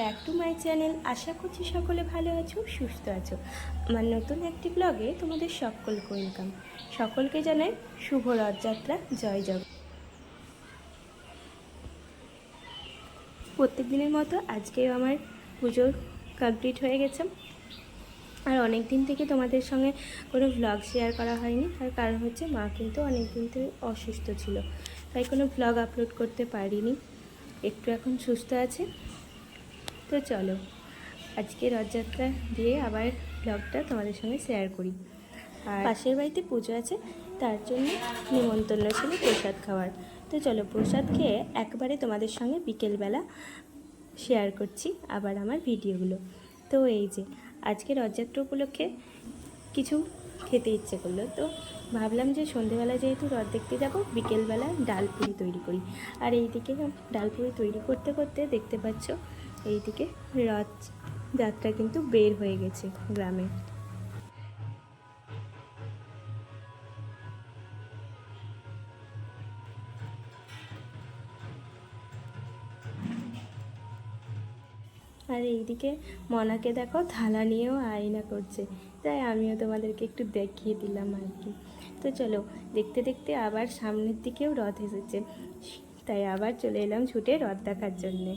Back to my channel. আশা করছি সকলে ভালো আছো, সুস্থ আছো। আমার নতুন একটি ব্লগে তোমাদের সকলকে ওয়েলকাম সকলকে জানাই শুভ রথযাত্রা, জয় জগ প্রত্যেক দিনের মতো আজকেও আমার পুজো কমপ্লিট হয়ে গেছে। আর অনেক দিন থেকে তোমাদের সঙ্গে কোনো ভ্লগ শেয়ার করা হয়নি। তার কারণ হচ্ছে মা কিন্তু অনেক দিন থেকে অসুস্থ ছিল। তাই কোনো ভ্লগ আপলোড করতে পারিনি। একটু এখন সুস্থ আছে। তো চলো আজকে রথযাত্রা দিয়ে আবার ব্লগটা তোমাদের সঙ্গে শেয়ার করি। আর পাশের বাড়িতে পুজো আছে, তার জন্য নিমন্ত্রণ ছিল প্রসাদ খাওয়ার। তো চলো, প্রসাদ খেয়ে একবারে তোমাদের সঙ্গে বিকেলবেলা শেয়ার করছি আবার আমার ভিডিওগুলো। তো এই যে, আজকে রথযাত্রা উপলক্ষে কিছু খেতে ইচ্ছে করল। তো ভাবলাম যে সন্ধেবেলা যেহেতু রথ দেখতে যাব, বিকেলবেলা ডাল পুরি তৈরি করি। আর এইদিকে ডাল পুরি তৈরি করতে করতে দেখতে পাচ্ছ এইদিকে রথ যাত্রা কিন্তু বের হয়ে গেছে গ্রামে। আর এইদিকে মনাকে দেখো থালা নিয়েও আয়না করছে। তাই আমিও তোমাদেরকে একটু দেখিয়ে দিলাম আর কি। তো চলো, দেখতে দেখতে আবার সামনের দিকেও রথ এসেছে। তাই আবার চলে এলাম ছুটে রথ দেখার জন্যে।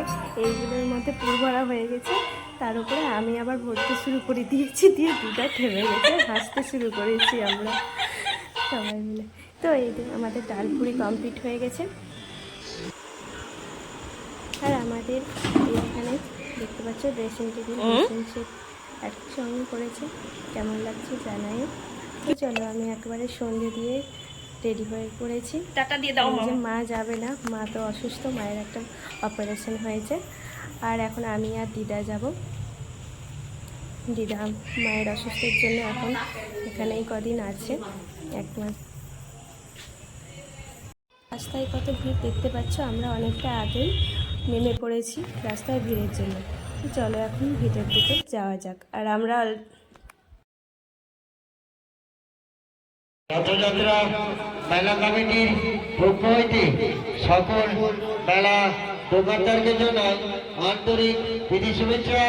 যে এইগুলোর মধ্যে পুর ভরা হয়ে গেছে। তার উপরে আমি আবার ভরতে শুরু করে দিয়েছি দিয়ে দুটা থেমে গেছে। হাসতে শুরু করেছি আমরা সবাই মিলে। তো এই আমাদের ডালপুরি কমপ্লিট হয়ে গেছে। আর আমাদের এখানে দেখতে পাচ্ছ ড্রেসিং টেবিল ড্রেসিং সেট একসঙ্গে করেছে। কেমন লাগছে জানাই। তো চলো আমি একবারে সন্ধে দিয়ে রেডি হয়ে পড়েছি। টাটা দিয়ে দাও যে মা যাবে না মা তো অসুস্থ মায়ের একটা অপারেশন হয়েছে। আর এখন আমি আর দিদা যাব। দিদা মায়ের অসুস্থের জন্য এখন এখানেই কদিন আছে এক মাস। রাস্তায় কত ভিড় দেখতে পাচ্ছ? আমরা অনেকটা আগেই নেমে পড়েছি রাস্তায় ভিড়ের জন্য। তো চলো এখন ভিতর দিকে যাওয়া যাক। আর আমরা রথযাত্রা মেলা কমিটির পক্ষ হইতে সকল মেলা দোকানদারকে জানাই আন্তরিক প্রীতি শুভেচ্ছা